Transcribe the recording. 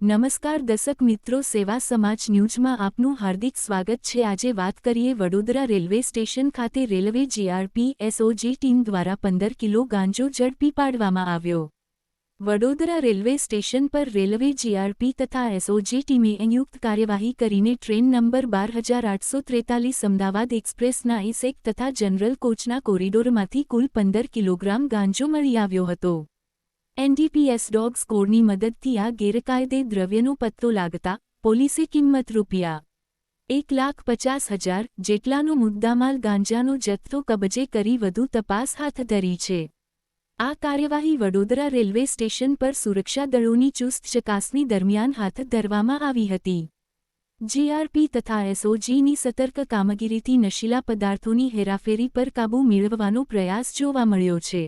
નમસ્કાર દર્શક મિત્રો, સેવા સમાજ ન્યૂઝમાં આપનું હાર્દિક સ્વાગત છે. આજે વાત કરીએ વડોદરા રેલવે સ્ટેશન ખાતે રેલવે જીઆરપી એસઓજી ટીમ દ્વારા પંદર કિલો ગાંજો ઝડપી પાડવામાં આવ્યો. વડોદરા રેલવે સ્ટેશન પર રેલવે જીઆરપી તથા એસઓજી ટીમે સંયુક્ત કાર્યવાહી કરીને ટ્રેન નંબર બાર હજાર આઠસો ત્રેતાલીસ અમદાવાદ એક્સપ્રેસના ઇસેક તથા જનરલ કોચના કોરિડોરમાંથી કુલ પંદર કિલોગ્રામ ગાંજો મળી આવ્યો હતો. એનડીપીએસ ડોગ સ્કોરની મદદથી આ ગેરકાયદે દ્રવ્યનો પત્તો લાગતા પોલીસે કિંમત રૂપિયા એક લાખ પચાસ હજાર જેટલાનો મુદ્દામાલ ગાંજાનો જથ્થો કબજે કરી વધુ તપાસ હાથ ધરી છે. આ કાર્યવાહી વડોદરા રેલવે સ્ટેશન પર સુરક્ષા દળોની ચુસ્ત ચકાસણી દરમિયાન હાથ ધરવામાં આવી હતી. જીઆરપી તથા એસઓજીની સતર્ક કામગીરીથી નશીલા પદાર્થોની હેરાફેરી પર કાબૂ મેળવવાનો પ્રયાસ જોવા મળ્યો છે.